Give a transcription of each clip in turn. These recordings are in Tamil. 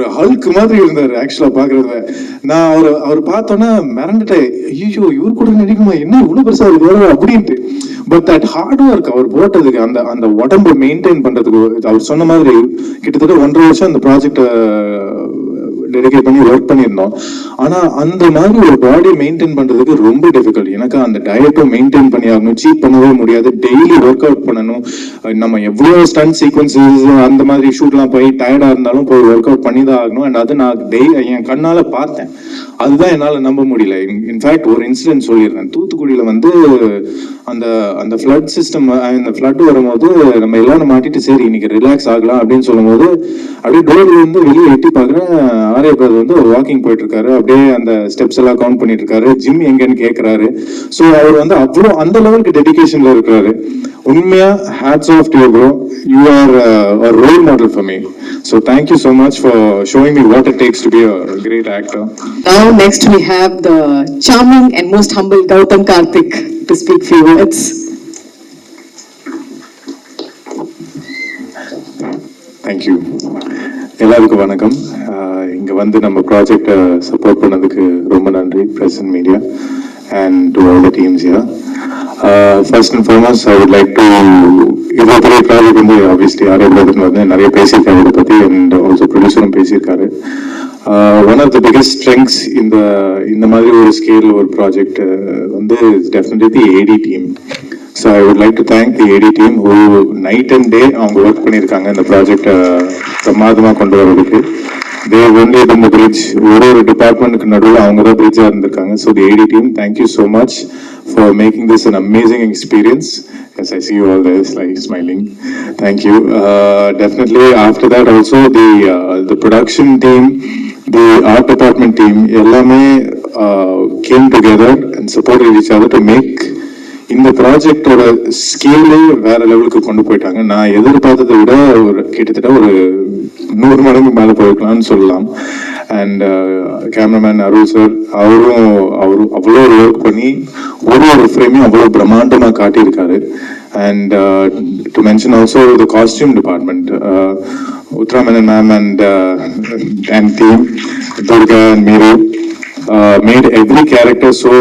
ஒரு ஹல்க் மாதிரி இருந்தார் ஆக்சுவலா பாக்குறத. நான் அவர் அவர் பார்த்தோன்னா மிரண்டுட்டேன். ஐயோ இவர் கூட நடிக்குமா? என்ன இவ்வளோ பெருசாக இருக்கு? வேற அப்படின்ட்டு. பட் தட் ஹார்ட் ஒர்க் அவர் போட்டதுக்கு அந்த அந்த உடம்பை மெயின்டைன் பண்றதுக்கு அவர் சொன்ன மாதிரி கிட்டத்தட்ட ஒன்றரை வருஷம் அந்த ப்ராஜெக்ட் டெடிகேட் பண்ணி ஒர்க் பண்ணியிருந்தோம். ஆனால் அந்த மாதிரி ஒரு பாடி மெயின்டைன் பண்ணுறதுக்கு ரொம்ப டிஃபிகல்ட் எனக்கு அந்த டயட்டும் மெயின்டைன் பண்ணி ஆகணும் சீப் பண்ணவே முடியாது. டெய்லி ஒர்க் அவுட் பண்ணணும் நம்ம எவ்வளோ ஸ்டன் சீக்வன்சஸ் அந்த மாதிரி ஷூட்லாம் போய் டயர்டாக இருந்தாலும் போய் ஒர்க் அவுட் பண்ணி தான் ஆகணும். அண்ட் அது நான் டெய் என் கண்ணால் பார்த்தேன். அதுதான் என்னால் நம்ப முடியல. இன்ஃபேக்ட் ஒரு இன்சிடென்ட் சொல்லிடுறேன். தூத்துக்குடியில் வந்து அந்த அந்த ஃப்ளட் சிஸ்டம் அந்த ஃப்ளட் வரும்போது நம்ம எல்லாரும் மாட்டிட்டு சரி இன்னைக்கு ரிலாக்ஸ் ஆகலாம் அப்படின்னு சொல்லும்போது அப்படியே டோர்ல வெளியே எட்டி பார்க்குறேன் ஆர்யா பிரதர் வந்து வாக்கிங் போயிட்டு இருக்காரு அப்படியே அந்த ஸ்டெப்ஸ் எல்லாம் கவுண்ட் பண்ணிட்டு இருக்காரு ஜிம் எங்கன்னு கேட்குறாரு ஸோ அவர் வந்து அவ்வளோ அந்த லெவலுக்கு டெடிகேஷன்ல இருக்கிறாரு. உண்மையா hats off to bro you are role model for me so thank you so much for showing me what it takes to be a great actor Now, next we have the charming and most humble Gautam Karthik to speak few words. Thank you எல்லாருக்கும் வணக்கம். இங்க வந்து நம்ம ப்ராஜெக்டை சப்போர்ட் பண்ணதுக்கு ரொம்ப நன்றி press and media and to all the teams yeah first and foremost I would like to இவ்வளோ பெரிய ப்ராஜெக்ட் வந்து ஆப்வியஸ்லி ஆர்ஏ பிரதர் வந்து நிறைய பேசியிருக்காரு இதை பற்றி அண்ட் ஆல்சோ ப்ரொடியூசரும் பேசியிருக்காரு. One of the biggest strengths இந்த இந்த மாதிரி ஒரு ஸ்கேல் ஒரு ப்ராஜெக்ட் uh, வந்து definitely AD team so I would like to thank the AD team ஒரு நைட் அண்ட் டே அவங்க ஒர்க் பண்ணியிருக்காங்க இந்த ப்ராஜெக்டை பிரமாதமாக கொண்டு வரதுக்கு தே ஒன்லி இந்த பிரிட்ஜ் ஒரு ஒரு டிபார்ட்மெண்ட்டுக்கு நடுவில் அவங்க தான் பிரிட்ஜாக இருந்திருக்காங்க. So the AD team thank you so much for making this an amazing experience yes I see you all this like smiling thank you definitely after that also the the production team the art department team எல்லாமே came together and support each other to make இந்த ப்ராஜெக்டோட ஸ்கேலே வேற லெவலுக்கு கொண்டு போயிட்டாங்க. நான் எதிர்பார்த்ததை விட ஒரு கிட்டத்தட்ட ஒரு நூறு மடங்கு மேலே போயிருக்கலாம்னு சொல்லலாம். And cameraman uh, Arul sir அவரும் அவரும் அவ்வளோ ஒரு ஒர்க் பண்ணி ஒரு ஒரு ஃப்ரேமையும் அவ்வளோ பிரம்மாண்டமாக காட்டியிருக்காரு. And to mention also the costume department உத்ராமேனன் ma'am and and team Durga and மீரு mat every character so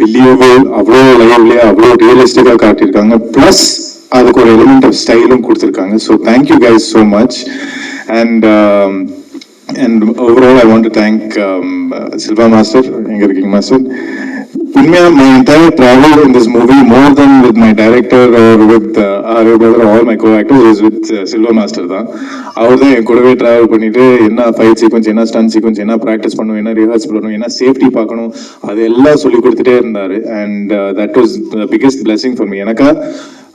believable அவ்வளோ லைவ்லியா அவ்வளோ ரியலிஸ்டிக்காக காட்டியிருக்காங்க. ப்ளஸ் அதுக்கு ஒரு எலிமெண்ட் ஆஃப் ஸ்டைலும் கொடுத்துருக்காங்க. So thank you guys so much and and overall I want to thank Silva master எங்கே இருக்கீங்க மாஸ்டர் உண்மையாக my entire travel in this movie more than with my director or with our brother brother my co actor is with Silva master தான். அவர் தான் என் கூடவே ட்ராவல் பண்ணிட்டு என்ன ஃபைட் சீக்வன்ஸ் என்ன ஸ்டன் சீக்வன்ஸ் என்ன ப்ராக்டிஸ் பண்ணணும் என்ன ரிஹர்ஸ் பண்ணணும் என்ன சேஃப்டி பார்க்கணும் அது எல்லாம் சொல்லி கொடுத்துட்டே இருந்தார். And that was biggest blessing for me எனக்கா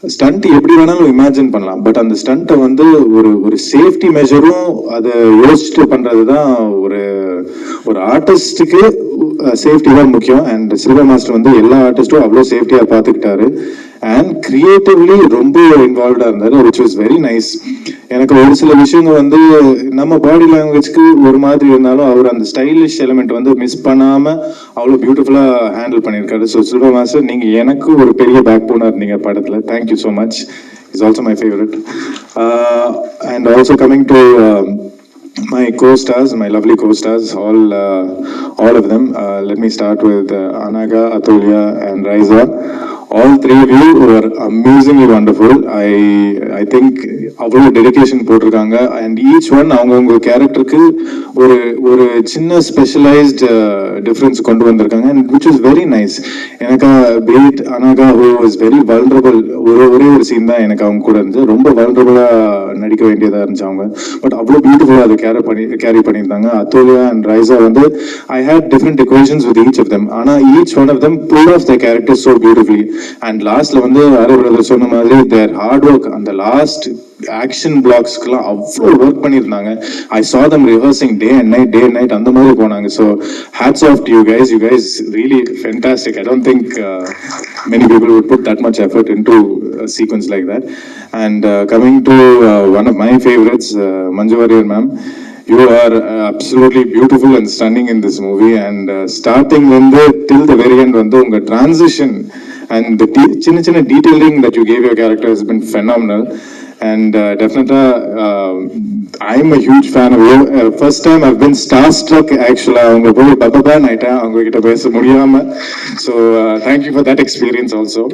ஸ்டண்ட் எப்படி வேணாலும் இமேஜின் பண்ணலாம். பட் அந்த ஸ்டண்ட்டை வந்து ஒரு ஒரு சேஃப்டி மெஷரும் அதை யோசிச்சுட்டு பண்ணுறது தான் ஒரு ஒரு ஆர்டிஸ்ட்டுக்கு சேஃப்டி தான் முக்கியம். அண்ட் சில்வர் மாஸ்டர் வந்து எல்லா ஆர்டிஸ்ட்டும் அவ்வளோ சேஃப்டியாக பார்த்துக்கிட்டாரு அண்ட் கிரியேட்டிவ்லி ரொம்ப இன்வால்வ்டாக இருந்தார் விச் வாஸ் வெரி நைஸ் எனக்கு ஒரு சில விஷயங்கள் வந்து நம்ம பாடி லாங்குவேஜ்க்கு ஒரு மாதிரி இருந்தாலும் அவர் அந்த ஸ்டைலிஷ் எலிமெண்ட் வந்து மிஸ் பண்ணாம அவ்வளோ பியூட்டிஃபுல்லாக ஹேண்டில் பண்ணியிருக்காரு. ஸோ சில்வர் மாஸ்டர் நீங்க எனக்கு ஒரு பெரிய பேக் போனாக இருந்தீங்க படத்துல. Thank you so much is also my favourite and also coming to my co-stars, my lovely co-stars, all uh, all of them. Uh, let me start with uh, Anaga, and Raiza. All three of you are amazingly wonderful I I think அவ்வளோ டெடிகேஷன் போட்டிருக்காங்க. அண்ட் ஈச் ஒன் அவங்கவுங்க கேரக்டருக்கு ஒரு ஒரு சின்ன ஸ்பெஷலைஸ்டு டிஃப்ரென்ஸ் uh, கொண்டு வந்திருக்காங்க. And which is very nice எனக்கு be it Anaga who is very vulnerable ஒரு ஒரே ஒரு சீன் தான் எனக்கு அவங்க கூட இருந்து ரொம்ப வல்னரபிளாக நடிக்க வேண்டியதாக இருந்துச்சு அவங்க. பட் அவ்வளோ பியூட்டிஃபுல்லாக அதை கேரி பண்ணி கேரி பண்ணியிருந்தாங்க. அத்தோலியா அண்ட் ரைசா வந்து I had different equations with each of them ஆனால் each one of them pull off the character so beautifully and லாஸ்ட்ல வந்து அரோட சொன்ன மாதிரி தேர் ஹார்ட் ஒர்க் அந்த லாஸ்ட் ஆக்ஷன் பிளாக்ஸ்க்குலாம் அவ்வளோ ஒர்க் பண்ணியிருந்தாங்க I saw them rehearsing day and night day night அந்த மாதிரி போனாங்க so hats off you guys you guys really fantastic I don't think many people would put that much effort into sequence like that and coming to one of my favourites Manju Warrier ma'am you are absolutely beautiful and stunning in this movie and uh, starting when the till the very end and the de- சின்ன சின்ன detailing that you gave your character has been phenomenal. And டெஃபினட்டா I am a huge fan of you first time I've been starstruck ஆக்சுவலா அவங்க போய் பப்பபான் ஆயிட்டேன் அவங்க கிட்ட பேச முடியாம so thank you for that experience also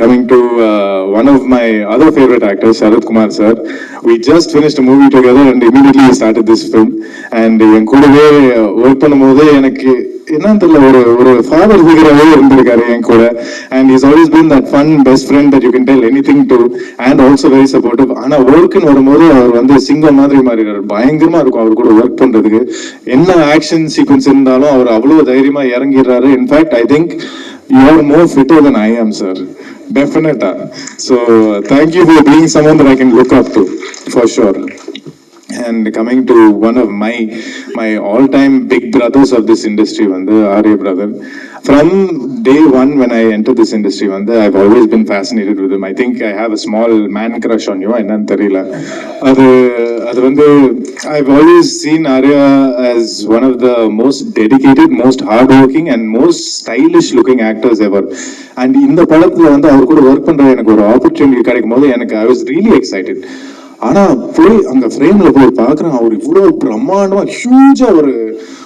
coming to one of my other favourite actor Sarath Kumar sir we just finished a movie together and immediately we started this film and என் கூடவே ஒர்க் பண்ணும்போது எனக்கு என்னன்னு தெரியல ஒரு ஒரு ஃபாதர் ஃபிகராகவே இருந்திருக்காரு என் கூட. And is always been that fun best friend that you can tell any thing to and also very supportive ஆனால் ஒர்க்குன்னு வரும்போது அவர் வந்து சிங்கம் மாதிரி மாறிடுறாரு. பயங்கரமாக இருக்கும் அவர் கூட ஒர்க் பண்ணுறதுக்கு என்ன ஆக்ஷன் சீக்வன்ஸ் இருந்தாலும் அவர் அவ்வளோ தைரியமாக இறங்கிடுறாரு. In fact I think you are more fitter than I am sir டெஃபினட்டா so thank you for being someone that I can look up to for sure. And coming to one of my my all-time big brothers of this industry, Vande Arya brother. From day one when I entered this industry, Vande, I've always been fascinated with him. I think I have a small man crush on you. என்னன்னு தெரியல அது அது வந்து I've always seen Arya as one of the most dedicated, most hardworking and most stylish looking actors ever. And இந்த படத்துல வந்து அவர் கூட ஒர்க் பண்ற எனக்கு ஒரு ஆப்பர்ச்சுனிட்டி கிடைக்கும் போது எனக்கு ஐ வாஸ் ரியலி எக்ஸைட்டட் ஆனா போய் அந்த ஃப்ரேம்ல போய் பாக்குறேன் அவர் இவ்வளவு பிரம்மாண்டமா ஹியூஜா ஒரு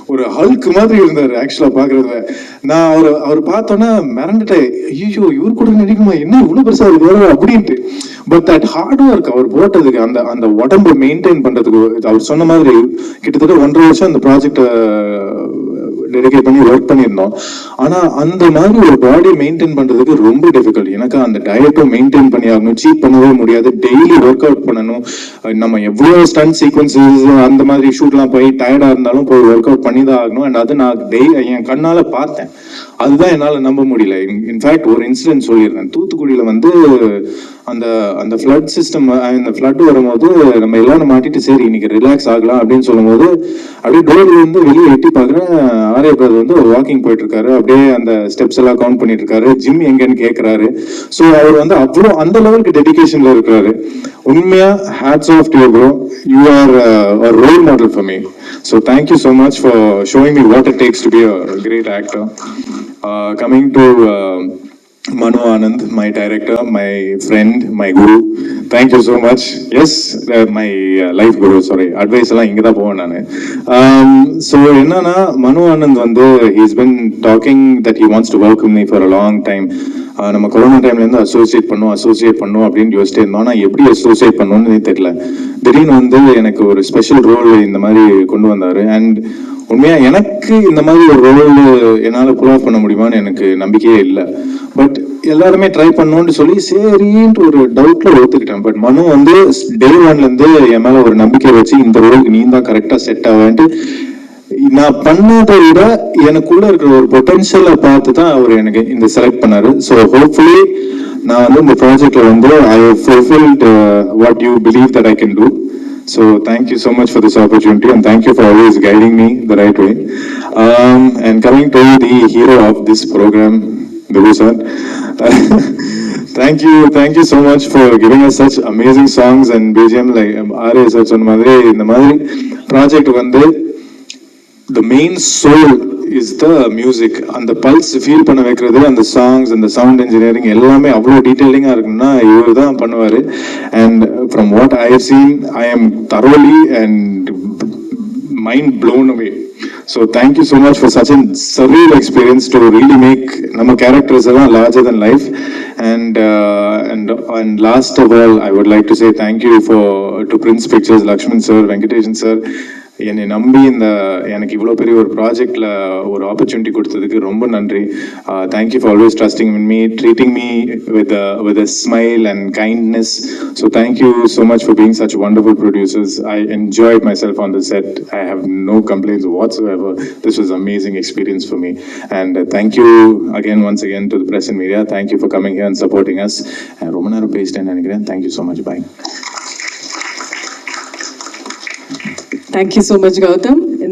ஒரு ஹல்க் மாதிரி இருந்தார் ஆக்சுவலா பாக்குறதுல நான் அவர் அவர் பார்த்தோன்னா மிரண்டுட்டேன். ஐயோ இவர் கூட நடிக்குமா என்ன இவ்வளவு பெருசா இருக்கு அப்படின்ட்டு. பட் தட் ஹார்ட் ஒர்க் அவர் போட்டதுக்கு அந்த அந்த உடம்பு மெயின்டைன் பண்றதுக்கு அவர் சொன்ன மாதிரி கிட்டத்தட்ட ஒன்றரை வருஷம் அந்த ப்ராஜெக்ட் டெடிகேட் பண்ணி ஒர்க் பண்ணியிருந்தோம். ஆனா அந்த மாதிரி ஒரு பாடி மெயின்டைன் பண்றதுக்கு ரொம்ப டிஃபிகல்ட் எனக்கு அந்த டயட்டும் மெயின்டைன் பண்ணி ஆகணும் சீட் பண்ணவே முடியாது. டெய்லி ஒர்க் அவுட் பண்ணணும் நம்ம எவ்வளவு ஸ்டன் சீக்வன்சஸ் அந்த மாதிரி ஷூட்லாம் போய் டயர்டா இருந்தாலும் போய் ஒர்க் அவுட் பண்ணி தான் ஆகணும். அண்ட் அது நான் டெய்லி என் கண்ணால பார்த்தேன். அதுதான் என்னால நம்ப முடியல. இன்ஃபேக்ட் ஒரு இன்சிடென்ட் சொல்லியிருந்தேன். தூத்துக்குடியில வந்து அந்த அந்த ஃப்ளட் சிஸ்டம் அந்த ஃப்ளட் வரும்போது நம்ம எல்லாரும் மாட்டிட்டு சரி இன்னைக்கு ரிலாக்ஸ் ஆகலாம் அப்படின்னு சொல்லும்போது அப்படியே டோர்ல இருந்து வெளியே எட்டி பார்க்குறேன் ஆர்யா பிரதர் வந்து வாக்கிங் போயிட்டு இருக்காரு அப்படியே அந்த ஸ்டெப்ஸ் எல்லாம் கவுண்ட் பண்ணிட்டு இருக்காரு ஜிம் எங்கன்னு கேட்கறாரு ஸோ அவர் வந்து அவ்வளோ அந்த லெவலுக்கு டெடிகேஷன்ல இருக்கிறாரு. உண்மையா hats off to bro you are role model for me so thank you so much for showing me what it takes to be a great actor coming to Manu Anand, my director, my friend, my guru. Thank you so much. Yes, uh, my uh, life guru, sorry. Advice எல்லாம் இங்கே தான் போவேன் நான் Um, so என்னன்னா மனு ஆனந்த் வந்து he's been talking that he wants to welcome with me for a long time. Uh, நம்ம கொரோனா டைம்ல இருந்து அசோசியேட் பண்ணும் அசோசியேட் பண்ணும் அப்படின்னு யோசிச்சே இருந்தோம் ஆனா எப்படி அசோசியேட் பண்ணணும்னு தெரியல திடீர்னு வந்து எனக்கு ஒரு ஸ்பெஷல் ரோல் இந்த மாதிரி கொண்டு வந்தாரு அண்ட் உண்மையா எனக்கு இந்த மாதிரி ஒரு ரோல் என்னால் ப்ரூவ் பண்ண முடியுமான்னு எனக்கு நம்பிக்கையே இல்லை. பட் எல்லாருமே ட்ரை பண்ணோன்னு சொல்லி சரின்ட்டு ஒரு டவுட்ல ஒத்துக்கிட்டேன். பட் மனு வந்து டே ஒன்லேருந்து என் மேலே ஒரு நம்பிக்கை வச்சு இந்த ரோலுக்கு நீ தான் கரெக்டாக செட் ஆவேன்ட்டு நான் பண்ணதை விட எனக்குள்ள இருக்கிற ஒரு பொட்டன்ஷியலை பார்த்து தான் அவர் எனக்கு இந்த செலக்ட் பண்ணாரு. ஸோ ஹோப்ஃபுல்லி நான் வந்து இந்த ப்ராஜெக்ட்ல வந்து I fulfilled what you believe that I can do So thank you so much for this opportunity and thank you for always guiding me the right way. Um, and coming to the hero of this program, the sir. thank you, thank you so much for giving us such amazing songs and BGM like um, RA such on Madre in the Madre project one day. The main soul is the music அந்த பல்ஸ் ஃபீல் பண்ண வைக்கிறது அந்த சாங்ஸ் அந்த சவுண்ட் இன்ஜினியரிங் எல்லாமே அவ்வளோ டீட்டெயிலிங்காக இருக்குன்னா இவர் தான் பண்ணுவார் and from what I have seen I am thoroughly and mind blown away so thank you so much for such an surreal experience to really make நம்ம கேரக்டர்ஸ் எல்லாம் larger than life and and and last of all I would like to say thank you for to Prince Pictures Lakshman sir Venkatesan sir என்னை நம்பி இந்த எனக்கு இவ்வளோ பெரிய ஒரு ப்ராஜெக்டில் ஒரு ஆப்பர்ச்சுனிட்டி கொடுத்ததுக்கு ரொம்ப நன்றி. Thank you for always trusting in me treating me with with a smile and kindness so thank you so much for being such wonderful producers I enjoy myself on the set I have no complaints whatsoever this was amazing experience for me and thank you again once again to the press and media thank you for coming here and supporting us ரொம்ப நேரம் பேசிட்டேன்னு நினைக்கிறேன். Thank you so much bye Thank you so much, Gautam.